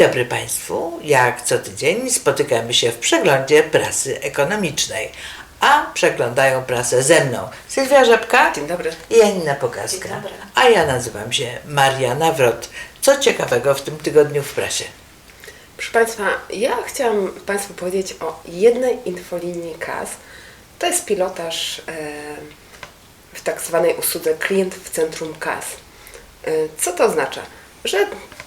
dobry Państwu. Jak co tydzień spotykamy się w przeglądzie prasy ekonomicznej. A przeglądają prasę ze mną Sylwia Rzepka Dzień dobry. i Janina Pokaska. Dzień dobry. A ja nazywam się Maria Nawrot. Co ciekawego w tym tygodniu w prasie? Proszę Państwa, ja chciałam Państwu powiedzieć o jednej infolinii KAS. To jest pilotaż e, w tak zwanej usłudze klient w centrum KAS. E, co to oznacza? Że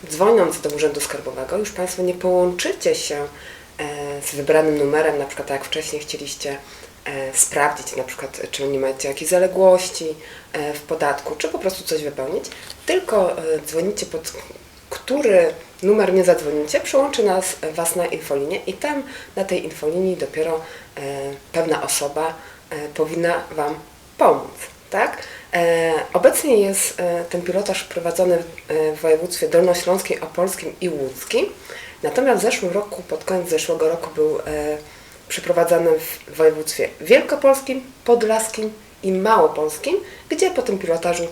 dzwoniąc do Urzędu Skarbowego już Państwo nie połączycie się e, z wybranym numerem, na przykład tak jak wcześniej chcieliście e, sprawdzić, na przykład czy nie macie jakiejś zaległości e, w podatku, czy po prostu coś wypełnić, tylko dzwonicie pod który numer nie zadzwonicie, przełączy nas Was na infolinię i tam na tej infolinii dopiero pewna osoba powinna Wam pomóc. Tak? E, obecnie jest e, ten pilotaż prowadzony w, e, w województwie dolnośląskim, opolskim i łódzkim. Natomiast w zeszłym roku, pod koniec zeszłego roku był przeprowadzany w województwie wielkopolskim, podlaskim i małopolskim, gdzie po tym pilotażu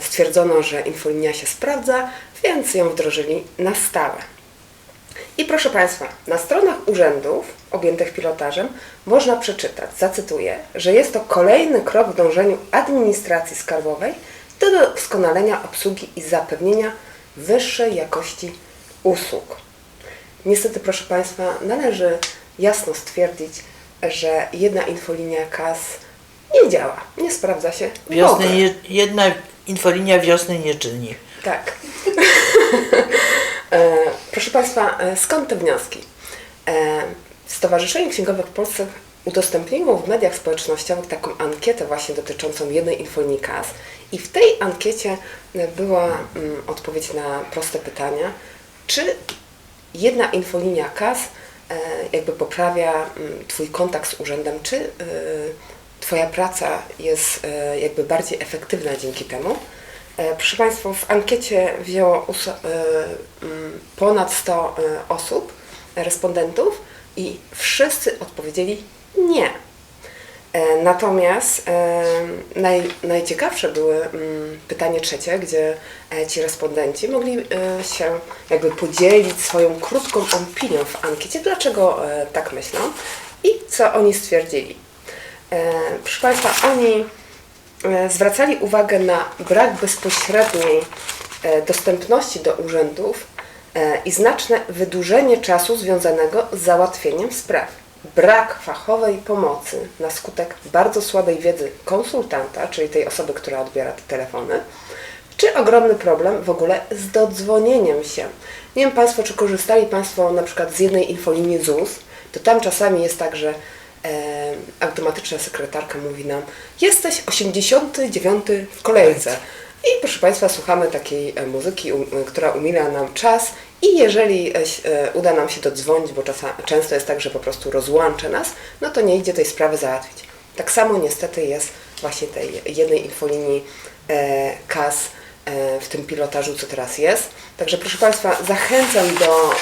stwierdzono, że infolinia się sprawdza, więc ją wdrożyli na stałe. I proszę Państwa, na stronach urzędów objętych pilotażem można przeczytać, zacytuję, że jest to kolejny krok w dążeniu administracji skarbowej do doskonalenia obsługi i zapewnienia wyższej jakości usług. Niestety, proszę Państwa, należy jasno stwierdzić, że jedna infolinia KAS nie działa, nie sprawdza się w Wiosny nie, jedna infolinia wiosny nie czyni. Tak. e, proszę Państwa, e, skąd te wnioski? E, Stowarzyszenie Księgowe w Polsce udostępniło w mediach społecznościowych taką ankietę właśnie dotyczącą jednej infolinii KAS i w tej ankiecie była mm, odpowiedź na proste pytania, czy jedna infolinia KAS jakby poprawia mm, Twój kontakt z urzędem, czy Twoja praca jest jakby bardziej efektywna dzięki temu. E, Proszę Państwa, w ankiecie wzięło e, mm, ponad 100 e, osób, respondentów i wszyscy odpowiedzieli nie. Natomiast naj, najciekawsze były mm, pytanie trzecie, gdzie ci respondenci mogli się jakby podzielić swoją krótką opinią w ankiecie, dlaczego tak myślą i co oni stwierdzili. Proszę Państwa, oni zwracali uwagę na brak bezpośredniej e, dostępności do urzędów e, i znaczne wydłużenie czasu związanego z załatwieniem spraw. Brak fachowej pomocy na skutek bardzo słabej wiedzy konsultanta, czyli tej osoby, która odbiera te telefony, czy ogromny problem w ogóle z dodzwonieniem się. Nie wiem Państwo, czy korzystali Państwo na przykład z jednej infolinii ZUS, to tam czasami jest tak, że e, automatyczna sekretarka mówi nam jesteś 89 w kolejce. I proszę Państwa, słuchamy takiej e, muzyki, um, która umila nam czas i jeżeli e, e, uda nam się dodzwonić, bo czasa, często jest tak, że po prostu rozłączy nas, no to nie idzie tej sprawy załatwić. Tak samo niestety jest właśnie tej jednej infolinii e, KAS e, w tym pilotażu, co teraz jest. Także proszę Państwa, zachęcam do e,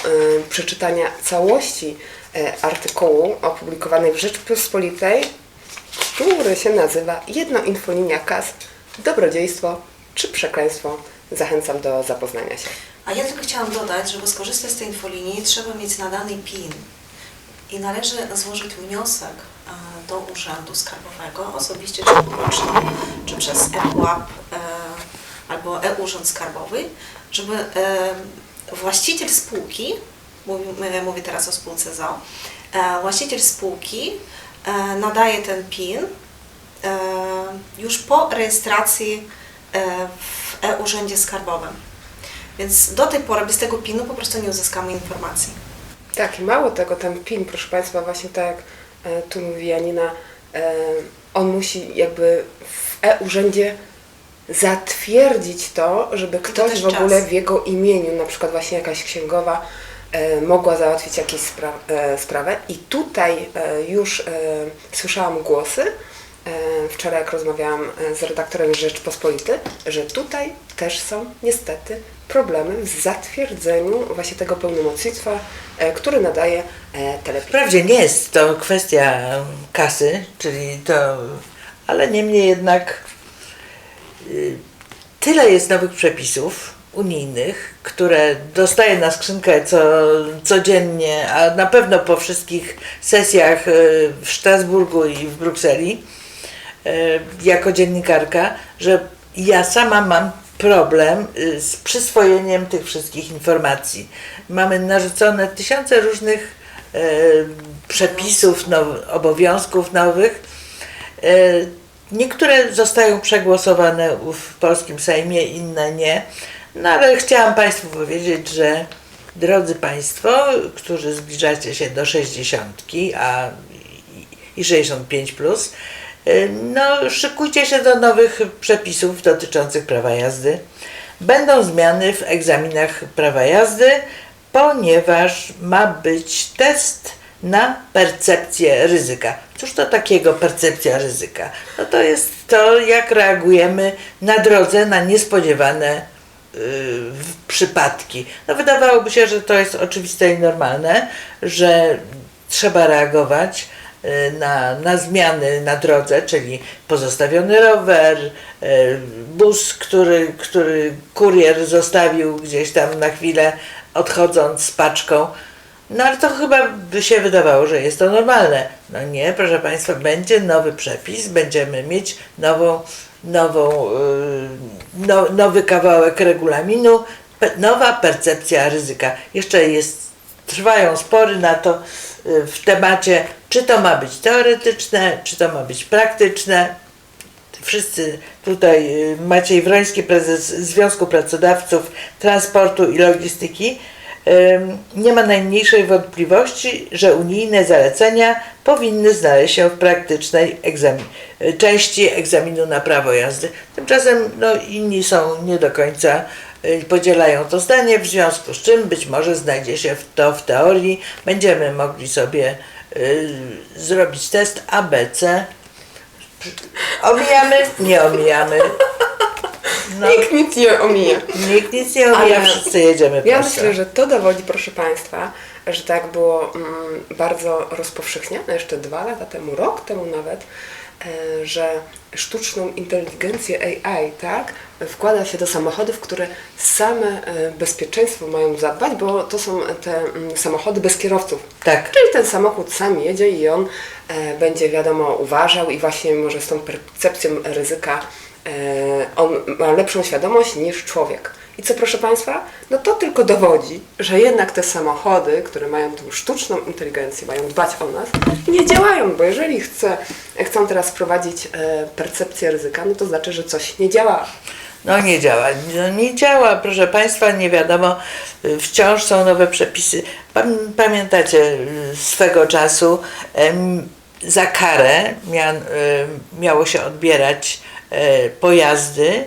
przeczytania całości e, artykułu opublikowanej w Rzeczpospolitej, który się nazywa Jedno infolinia KAS, dobrodziejstwo czy przekleństwo. Zachęcam do zapoznania się. A ja tylko chciałam dodać, żeby skorzystać z tej infolinii, trzeba mieć nadany PIN i należy złożyć wniosek e, do Urzędu Skarbowego, osobiście czy pocztą, czy przez ePUAP e, albo e-Urząd Skarbowy, żeby właściciel spółki, mówię, mówię teraz o spółce ZO, e, właściciel spółki e, nadaje ten PIN e, już po rejestracji w e-Urzędzie Skarbowym. Więc do tej pory bez tego PIN-u po prostu nie uzyskamy informacji. Tak, i mało tego, ten PIN, proszę Państwa, właśnie tak jak tu mówi Janina, on musi jakby w e-urzędzie zatwierdzić to, żeby ktoś też w ogóle czas. w jego imieniu, na przykład właśnie jakaś księgowa, e, mogła załatwić jakąś spra- e, sprawę. I tutaj e, już e, słyszałam głosy, e, wczoraj jak rozmawiałam e, z redaktorem Rzeczpospolity, że tutaj też są niestety problemy w zatwierdzeniu właśnie tego pełnomocnictwa, e, który nadaje e, telewizja. Wprawdzie nie jest to kwestia kasy, czyli to, ale niemniej jednak tyle jest nowych przepisów, unijnych, które dostaję na skrzynkę co, codziennie, a na pewno po wszystkich sesjach e, w Strasburgu i w Brukseli, e, jako dziennikarka, że ja sama mam problem y, z przyswojeniem tych wszystkich informacji. Mamy narzucone tysiące różnych przepisów, now, obowiązków nowych. Niektóre zostają przegłosowane w polskim Sejmie, inne nie. No ale chciałam Państwu powiedzieć, że drodzy Państwo, którzy zbliżacie się do 60, a i- i 65 plus, y, no szykujcie się do nowych przepisów dotyczących prawa jazdy. Będą zmiany w egzaminach prawa jazdy, ponieważ ma być test na percepcję ryzyka. Cóż to takiego percepcja ryzyka? No to jest to, jak reagujemy na drodze na niespodziewane y, w- przypadki. No wydawałoby się, że to jest oczywiste i normalne, że trzeba reagować y, na, na zmiany na drodze, czyli pozostawiony rower, y, bus, który, który kurier zostawił gdzieś tam na chwilę odchodząc z paczką. No ale to chyba by się wydawało, że jest to normalne. No nie, proszę Państwa, będzie nowy przepis, będziemy mieć nową, nową, yy, no, nowy kawałek regulaminu, nowa percepcja ryzyka. Jeszcze jest, trwają spory na to yy, w temacie, czy to ma być teoretyczne, czy to ma być praktyczne wszyscy tutaj, y, Maciej Wroński, prezes Związku Pracodawców Transportu i Logistyki, nie ma najmniejszej wątpliwości, że unijne zalecenia powinny znaleźć się w praktycznej egzamin, części egzaminu na prawo jazdy. Tymczasem no, inni są nie do końca y, podzielają to zdanie, w związku z czym być może znajdzie się to w teorii. Będziemy mogli sobie y, zrobić test ABC Omijamy? Nie omijamy. No, Nikt nic nie omija. nikt nic nie omija, Ale wszyscy jedziemy Ja prosto. myślę, że to dowodzi, proszę Państwa, że tak było mm, bardzo rozpowszechnione jeszcze dwa lata temu, rok temu nawet, e, że sztuczną inteligencję AI, tak, wkłada się do samochodów, które same e, bezpieczeństwo mają zadbać, bo to są te mm, samochody bez kierowców. Tak. Czyli ten samochód sam jedzie i on e, będzie, wiadomo, uważał i właśnie może z tą percepcją ryzyka on ma lepszą świadomość niż człowiek. I co proszę Państwa? No to tylko dowodzi, że jednak te samochody, które mają tą sztuczną inteligencję, mają dbać o nas, nie działają, bo jeżeli chce, chcą teraz wprowadzić e, percepcję ryzyka, no to znaczy, że coś nie działa. No nie działa. No, nie działa, proszę Państwa, nie wiadomo. Wciąż są nowe przepisy. Pam- Pamiętacie y, swego czasu za karę y, miało się odbierać e, pojazdy,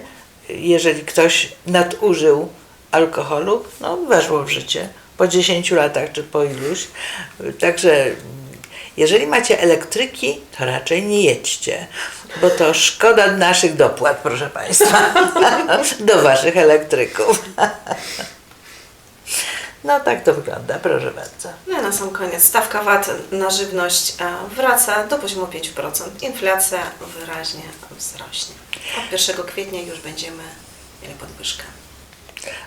jeżeli ktoś nadużył alkoholu, no weszło w życie po 10 latach czy po iluś. Także jeżeli macie elektryki, to raczej nie jedźcie, bo to szkoda naszych dopłat, proszę Państwa, do Waszych elektryków. No tak to wygląda, proszę bardzo. No i na sam koniec stawka VAT na żywność e, wraca do poziomu 5%. Inflacja wyraźnie wzrośnie. Od 1 kwietnia już będziemy mieli podwyżkę.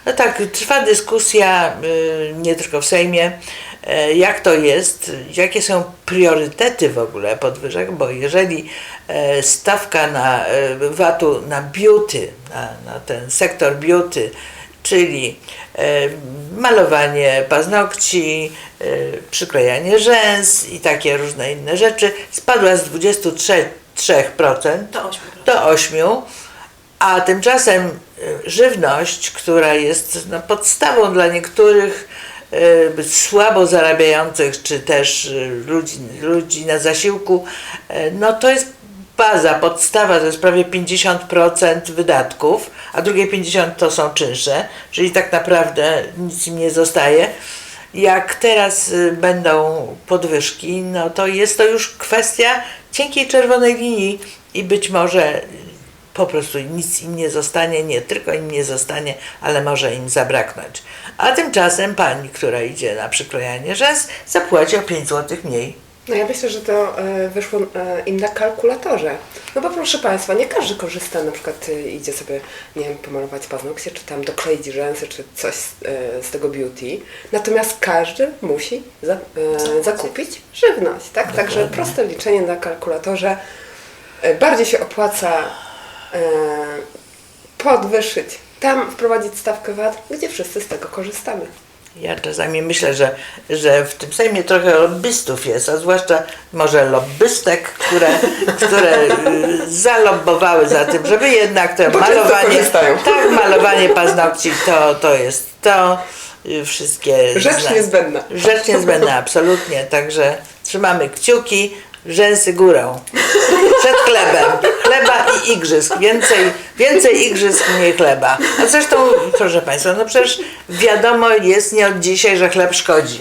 No tak, trwa dyskusja y, nie tylko w Sejmie, e, jak to jest, jakie są priorytety w ogóle podwyżek, bo jeżeli e, stawka na e, VAT-u na beauty, na, na ten sektor beauty, czyli e, malowanie paznokci, e, przyklejanie rzęs i takie różne inne rzeczy, spadła z 23% Do 8%. do 8%, a tymczasem y, żywność, która jest no, podstawą dla niektórych y, słabo zarabiających, czy też ludzi, ludzi na zasiłku, y, no to jest baza, podstawa, to jest prawie 50% wydatków, a drugie 50% to są czynsze, czyli tak naprawdę nic im nie zostaje. Jak teraz y, będą podwyżki, no to jest to już kwestia cienkiej czerwonej linii i być może po prostu nic im nie zostanie, nie tylko im nie zostanie, ale może im zabraknąć. A tymczasem pani, która idzie na przyklejanie rzęs, zapłaci o 5 zł mniej. No ja myślę, że to e, wyszło e, im na kalkulatorze. No bo proszę Państwa, nie każdy korzysta, na przykład e, idzie sobie, nie wiem, pomalować paznokcie, czy tam dokleić rzęsy, czy coś z tego beauty. Natomiast każdy musi za, zakupić żywność, tak? Także proste liczenie na kalkulatorze. Bardziej się opłaca podwyższyć, tam wprowadzić stawkę VAT, gdzie wszyscy z tego korzystamy. Ja czasami myślę, że, że w tym Sejmie trochę lobbystów jest, a zwłaszcza może lobbystek, które, które y, zalobbowały za tym, żeby jednak to Bo malowanie, tak, malowanie paznokci to, to jest to, y, wszystkie... Rzecz zna- niezbędna. Rzecz niezbędna, absolutnie, także trzymamy kciuki, rzęsy górą. Przed chlebem. Chleba i igrzysk. Więcej, więcej igrzysk, mniej chleba. A zresztą, proszę Państwa, no przecież wiadomo jest nie od dzisiaj, że chleb szkodzi.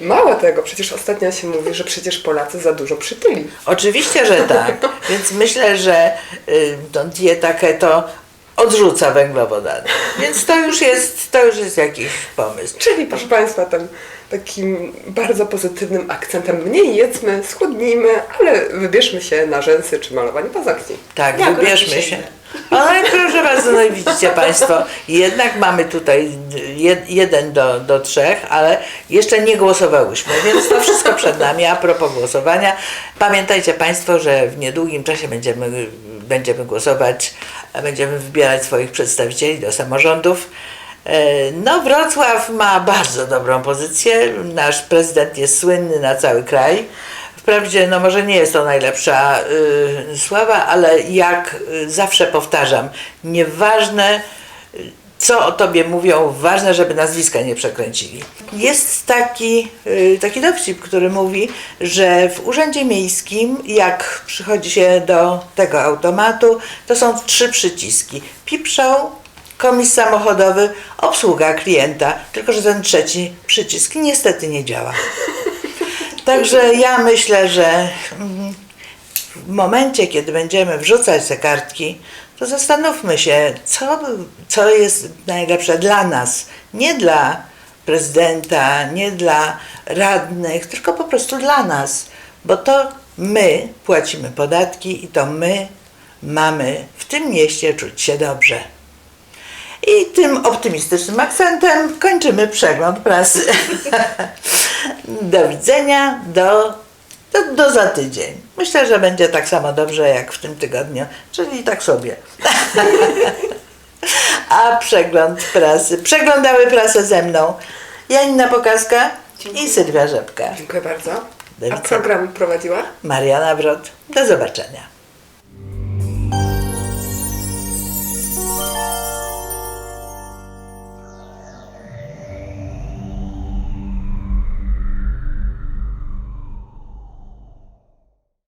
Mało tego, przecież ostatnio się mówi, że przecież Polacy za dużo przytyli. Oczywiście, że tak. Więc myślę, że y, to dieta keto odrzuca węglowodany. Więc to już jest, to już jest jakiś pomysł. Czyli proszę Państwa, tym takim bardzo pozytywnym akcentem mniej jedzmy, schudnijmy, ale wybierzmy się na rzęsy czy malowanie paznokci. Tak, Ja wybierzmy się. Ale proszę bardzo, no i widzicie Państwo, jednak mamy tutaj jed, jeden do, do trzech, ale jeszcze nie głosowałyśmy, więc to wszystko przed nami. A propos głosowania, pamiętajcie Państwo, że w niedługim czasie będziemy, będziemy głosować, będziemy wybierać swoich przedstawicieli do samorządów. E, No, Wrocław ma bardzo dobrą pozycję. Nasz prezydent jest słynny na cały kraj. Wprawdzie, no może nie jest to najlepsza y, sława, ale jak y, zawsze powtarzam, nieważne co o tobie mówią, ważne, żeby nazwiska nie przekręcili. Jest taki, y, taki dowcip, który mówi, że w urzędzie miejskim, jak przychodzi się do tego automatu, to są trzy przyciski. Pipszą, komis samochodowy, obsługa klienta, tylko że ten trzeci przycisk niestety nie działa. Także ja myślę, że mm, w momencie, kiedy będziemy wrzucać te kartki, to zastanówmy się, co, co jest najlepsze dla nas. Nie dla prezydenta, nie dla radnych, tylko po prostu dla nas. Bo to my płacimy podatki i to my mamy w tym mieście czuć się dobrze. I tym optymistycznym akcentem kończymy przegląd prasy. do widzenia, do, do, do za tydzień. Myślę, że będzie tak samo dobrze jak w tym tygodniu, czyli tak sobie. A przegląd prasy. Przeglądały prasę ze mną Janina Pokaska i Sylwia Rzepka. Dziękuję bardzo. Do A widzenia. program prowadziła? Mariana Wrot. Do zobaczenia.